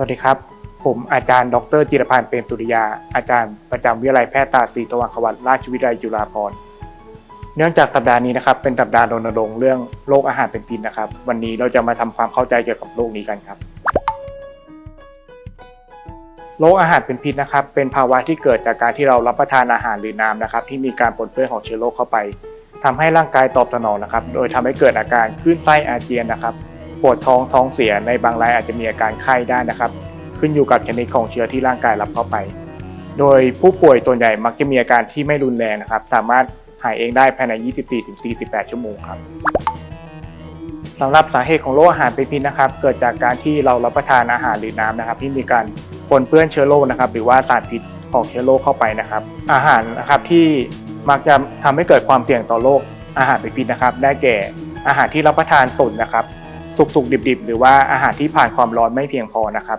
สวัสดีครับ ผมอาจารย์ดรจิรพันธ์เปรมตุริยา อาจารย์ประจำวิทยาลัยแพทยศาสตร์ศรีตะวันขวัญราชวิทยาลัยจุฬาภรณ์เนื่องจากสัปดาห์นี้นะครับ เป็นสัปดาห์รณรงค์เรื่องโรคอาหารเป็นพิษนะครับ วันนี้เราจะมาทำความเข้าใจเกี่ยวกับโรคนี้กันครับโรคอาหารเป็นพิษนะครับ เป็นภาวะที่เกิดจากการที่เรารับประทานอาหารหรือน้ำนะครับ ที่มีการปนเปื้อนของเชื้อโรคเข้าไปทำให้ร่างกายตอบสนองนะครับ โดยทำให้เกิดอาการคลื่นไส้อาเจียนนะครับ ปวดท้องท้องเสียในบางรายอาจจะมีอาการไข้ได้นะครับ ขึ้นอยู่กับชนิดของเชื้อที่ร่างกายรับเข้าไป โดยผู้ป่วยส่วใหญ่มักจะมีอาการที่ไม่รุนแรงนะครับ สามารถหายเองได้ภายใน 24-48 ชั่วโมงครับสำหรับสาเหตุของโรคอาหารเป็นพิษนะครับ เกิดจากการที่เรารับประทานอาหารหรือน้ำนะครับ ที่มีการปนเปื้อนเชื้อโรคนะครับ หรือว่าสารพิษของเชื้อโรคเข้าไปนะครับ อาหารนะครับที่มักจะทำให้เกิดความเสี่ยงต่อโรคอาหารเป็นพิษนะครับ ได้แก่อาหารที่รับประทานสดนะครับ สุกๆ ดิบๆ หรือว่าอาหารที่ผ่านความร้อนไม่เพียงพอนะครับ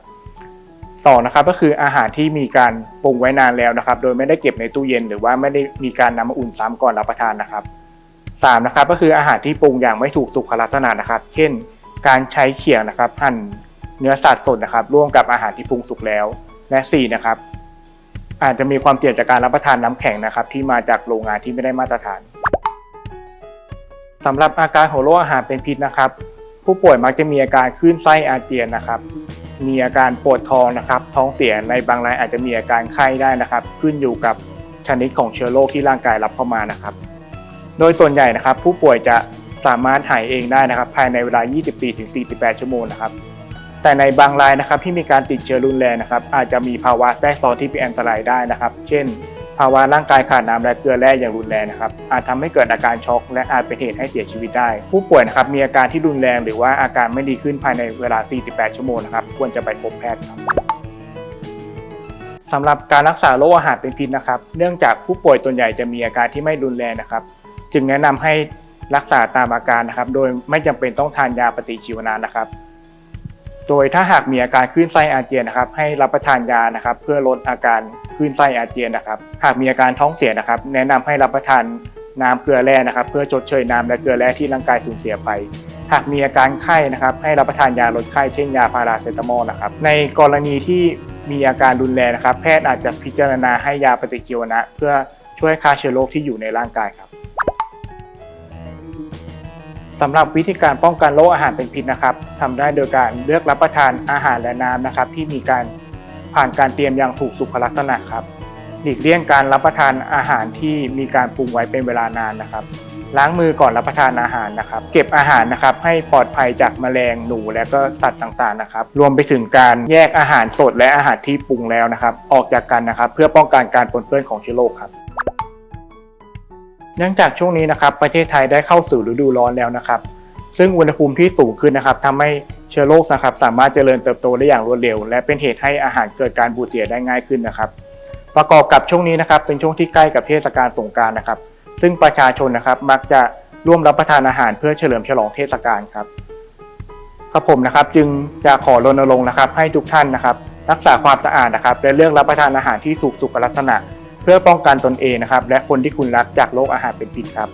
สองนะครับก็คืออาหารที่มีการปรุงไว้นานแล้วนะครับ โดยไม่ได้เก็บในตู้เย็น หรือว่าไม่ได้มีการนำมาอุ่นซ้ำก่อนรับประทานนะครับสามนะครับก็คืออาหารที่ปรุงอย่างไม่ถูกสุขลักษณะนะครับ เช่น การใช้เขียงนะครับหั่นเนื้อสัตว์สดนะครับ ร่วมกับอาหารที่ปรุงสุกแล้ว และสี่นะครับ อาจจะมีความเสี่ยงจากการรับประทานน้ำแข็งนะครับ ที่มาจากโรงงานที่ไม่ได้มาตรฐานสำหรับอาการของโรคอาหารเป็นพิษนะครับ ผู้ป่วยมักจะมีอาการคลื่นไส้อาเจียนนะครับ มีอาการปวดท้องนะครับ ท้องเสียในบางรายอาจจะมีอาการไข้ได้นะครับ ขึ้นอยู่กับชนิดของเชื้อโรคที่ร่างกายรับเข้ามานะครับ โดยส่วนใหญ่นะครับ ผู้ป่วยจะสามารถหายเองได้นะครับ ภายในเวลา 24-48 ชั่วโมงนะครับ แต่ในบางรายนะครับที่มีการติดเชื้อรุนแรงนะครับ อาจจะมีภาวะแทรกซ้อนที่เป็นอันตรายได้นะครับ เช่น ภาวะร่างกายขาดน้ำและเกลือแร่อย่างรุนแรงนะครับอาจทำให้เกิดอาการช็อกและอาจเป็นเหตุให้เสียชีวิตได้ ผู้ป่วยนะครับมีอาการที่รุนแรงหรือว่าอาการไม่ดีขึ้นภายในเวลา 48 ชั่วโมงนะครับควรจะไปพบแพทย์ครับสำหรับการรักษาโรคอาหารเป็นพิษนะครับ เนื่องจากผู้ป่วยส่วใหญ่จะมีอาการที่ไม่รุนแรงนะครับ จึงแนะนำให้รักษาตามอาการนะครับ โดยไม่จำเป็นต้องทานยาปฏิชีวนะนะครับ โดยถ้าหากมีอาการคลื่นไส้อาเจียนนะครับ ให้รับประทานยานะครับ เพื่อลดอาการ คลื่นไส้อาเจียนนะครับ หากมีอาการท้องเสียนะครับ แนะนำให้รับประทานน้ำเกลือแร่นะครับ เพื่อชดเชยน้ำและเกลือแร่ที่ร่างกายสูญเสียไป หากมีอาการไข้นะครับ ให้รับประทานยาลดไข้เช่นยาพาราเซตามอลนะครับ ในกรณีที่มีอาการรุนแรงนะครับ แพทย์อาจจะพิจารณาให้ยาปฏิชีวนะ เพื่อช่วยฆ่าเชื้อโรคที่อยู่ในร่างกายครับสำหรับวิธีการป้องกันโรคอาหารเป็นพิษนะครับทำได้โดยการเลือกรับประทานอาหารและน้ำนะครับ ที่มีการ ผ่านการเตรียมอย่างถูกสุขลักษณะครับ หลีกเลี่ยงการรับประทานอาหารที่มีการปรุงไว้เป็นเวลานานนะครับ ล้างมือก่อนรับประทานอาหารนะครับ เก็บอาหารนะครับให้ปลอดภัยจากแมลงหนูและก็สัตว์ต่างๆนะครับ รวมไปถึงการแยกอาหารสดและอาหารที่ปรุงแล้วนะครับ ออกจากกันนะครับ เพื่อป้องกันการปนเปื้อนของเชื้อโรคครับเนื่องจากช่วงนี้นะครับประเทศไทยได้เข้าสู่ฤดูร้อนแล้วนะครับ ซึ่งอุณหภูมิที่สูงขึ้นนะครับทำให้เชื้อโรคนะครับสามารถเจริญเติบโตได้อย่างรวดเร็ว และเป็นเหตุให้อาหารเกิดการบูดเสียได้ง่ายขึ้นนะครับ ประกอบกับช่วงนี้นะครับ เป็นช่วงที่ใกล้กับเทศกาลสงการนะครับ ซึ่งประชาชนนะครับมักจะร่วมรับประทานอาหารเพื่อเฉลิมฉลองเทศกาลครับครับผมนะครับจึงจะขอรณรงค์นะครับ ให้ทุกท่านนะครับ รักษาความสะอาดนะครับและเลือกรับประทานอาหารที่ถูกสุขลักษณะ เพื่อป้องกันตนเองนะครับ และคนที่คุณรักจากโรคอาหารเป็นพิษครับ